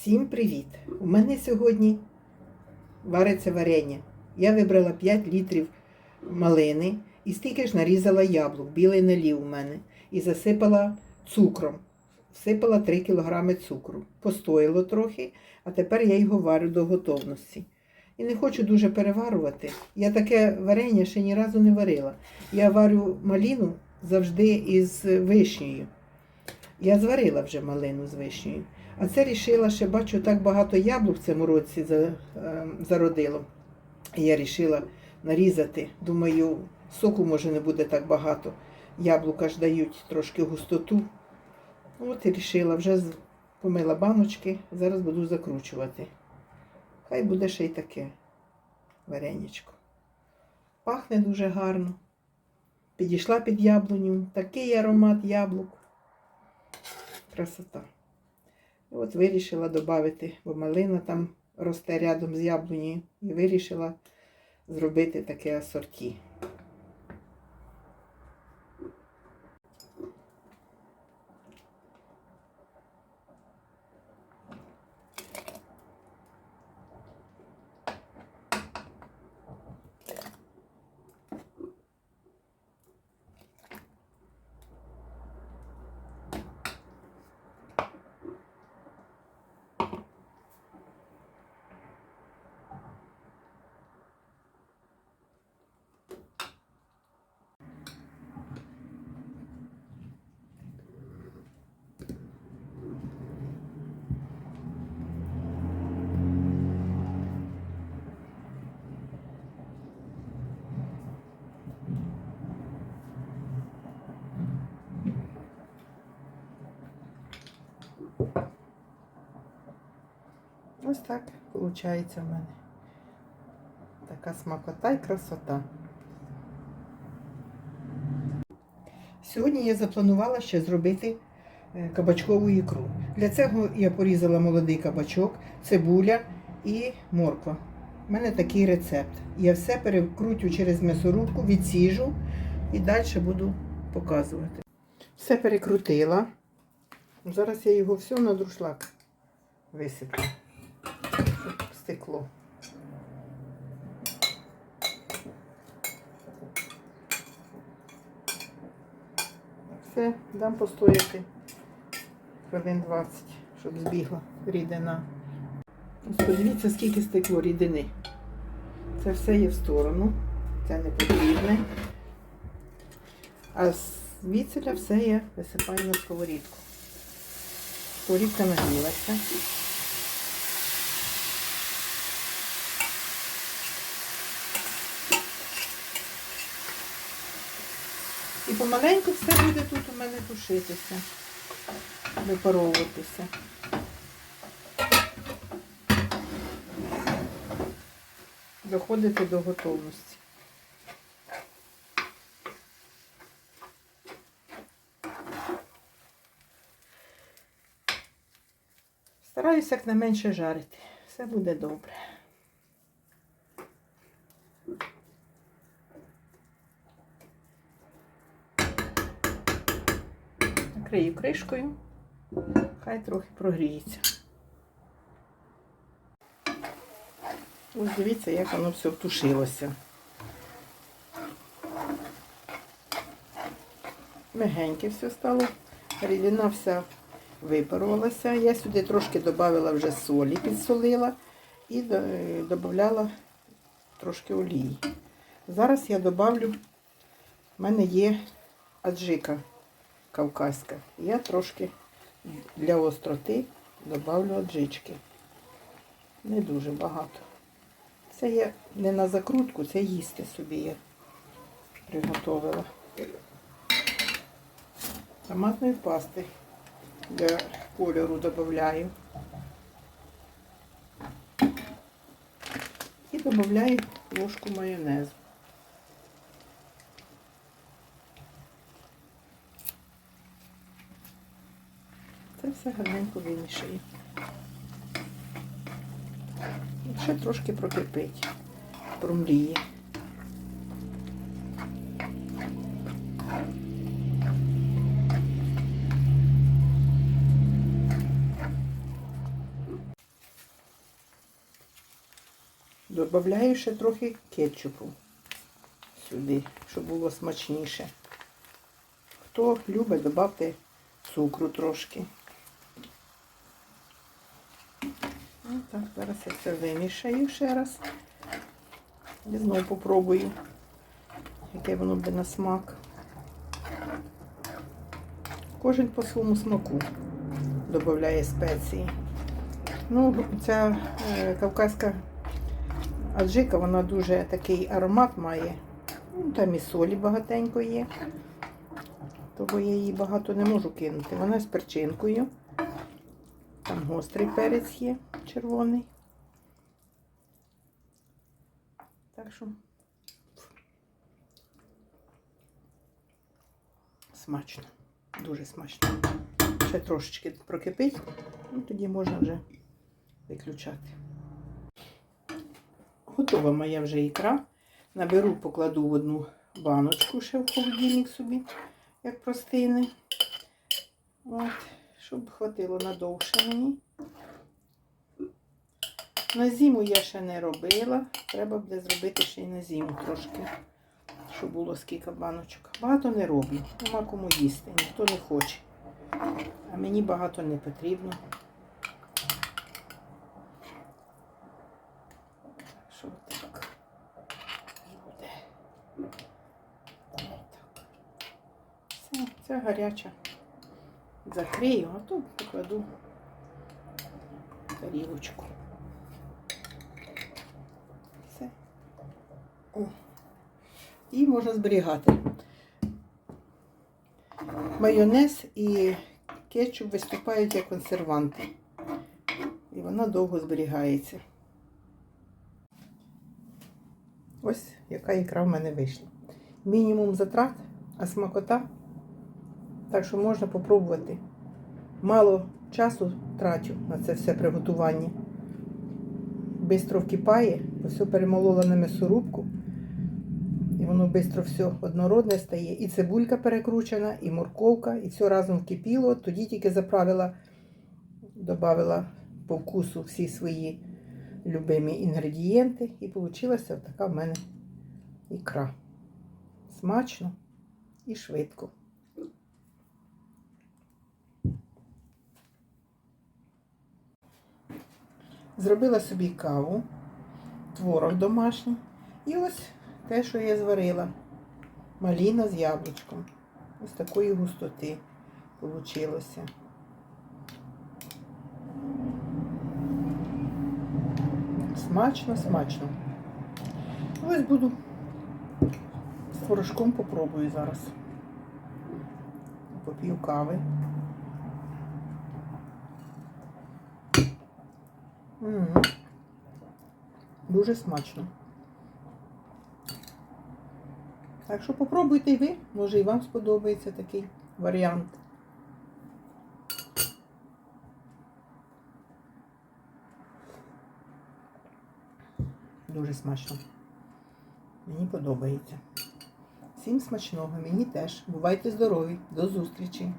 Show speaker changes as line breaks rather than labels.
Всім привіт! У мене сьогодні вариться варення. Я вибрала 5 літрів малини і стільки ж нарізала яблук, білий налів у мене, і засипала цукром. Всипала 3 кг цукру. Постояло трохи, а тепер я його варю до готовності. І не хочу дуже переварувати. Я таке варення ще ні разу не варила. Я варю малину завжди із вишнею. Я зварила вже малину з вишнею. А це рішила, ще бачу, так багато яблук в цьому році е, зародило. І я рішила нарізати. Думаю, соку може не буде так багато. Яблука ж дають трошки густоту. От і рішила, вже помила баночки, зараз буду закручувати. Хай буде ще й таке вареничко. Пахне дуже гарно. Підійшла під яблуню. Такий аромат яблук. Красота. От вирішила додати, бо малина там росте рядом з яблуні. І вирішила зробити таке асорті. Ось так виходить в мене. Така смакота і красота. Сьогодні я запланувала ще зробити е, кабачкову ікру. Для цього я порізала молодий кабачок, цибуля і морква. У мене такий рецепт. Я все перекрутю через м'ясорубку, відсіжу і далі буду показувати. Все перекрутила. Зараз я його все на друшлак висиплю, стекло. Все, дам постояти хвилин 20, щоб збігла рідина. Ось подивіться, скільки стекло рідини. Це все є в сторону, це не потрібне. А звідсиля все я висипаю на сковорідку. Сковорідка нагрілася. Помаленьку все буде тут у мене тушитися, випаровуватися. Доходити до готовності. Стараюся як найменше жарити. Все буде добре. Накрию кришкою, хай трохи прогріється. Ось дивіться, як воно все втушилося. Мягеньке все стало. Рідина вся випарувалася. Я сюди трошки додавала вже солі, підсолила і додавала трошки олії. Зараз я додавлю, в мене є аджика кавказька. Я трошки для остроти додавлю аджички. Не дуже багато. Це я не на закрутку, це їсти собі я приготовила. Томатної пасти для кольору додаю. І додаю ложку майонезу. Все гарненько вимішую. Ще трошки прокипить, промріє. Добавляю ще трохи кетчупу сюди, щоб було смачніше. Хто любить, додати цукру трошки. Так, зараз я це вимішаю ще раз. І знову попробую, яке воно буде на смак. Кожен по своєму смаку додає спеції. Ну, ця е, кавказька аджика, вона дуже такий аромат має. Ну, там і солі багатенько є. Того я її багато не можу кинути. Вона з перчинкою. Там гострий перець є, червоний. Так що смачно, дуже смачно. Ще трошечки прокипить, ну тоді можна вже виключати. Готова моя вже ікра. Наберу, покладу в одну баночку ще в холодильник собі, як простини. От, щоб хватило надовше мені. На зиму я ще не робила. Треба буде зробити ще й на зиму трошки, щоб було скільки баночок. Багато не роблю. Нема кому їсти, ніхто не хоче. А мені багато не потрібно. Що так буде? Все, це гаряча. Закрию, а тут покладу тарілочку. Все. О. І можна зберігати. Майонез і кетчуп виступають як консерванти. І вона довго зберігається. Ось яка ікра в мене вийшла. Мінімум затрат, а смакота. Так що можна попробувати. Мало часу трачу на це все приготування. Бистро вкипає, все перемолола на м'ясорубку. І воно швидко все однородне стає. І цибулька перекручена, і морковка, і все разом вкипіло. Тоді тільки заправила, додала по вкусу всі свої любимі інгредієнти. І вийшла така в мене ікра. Смачно і швидко. Зробила собі каву, творог домашній. І ось те, що я зварила. Маліна з яблучком. Ось такої густоти вийшло. Смачно, смачно. Ось буду з творожком попробую зараз. Поп'ю кави. Дуже смачно. Так що попробуйте і ви, може і вам сподобається такий варіант. Дуже смачно. Мені подобається. Всім смачного, мені теж. Бувайте здорові, до зустрічі!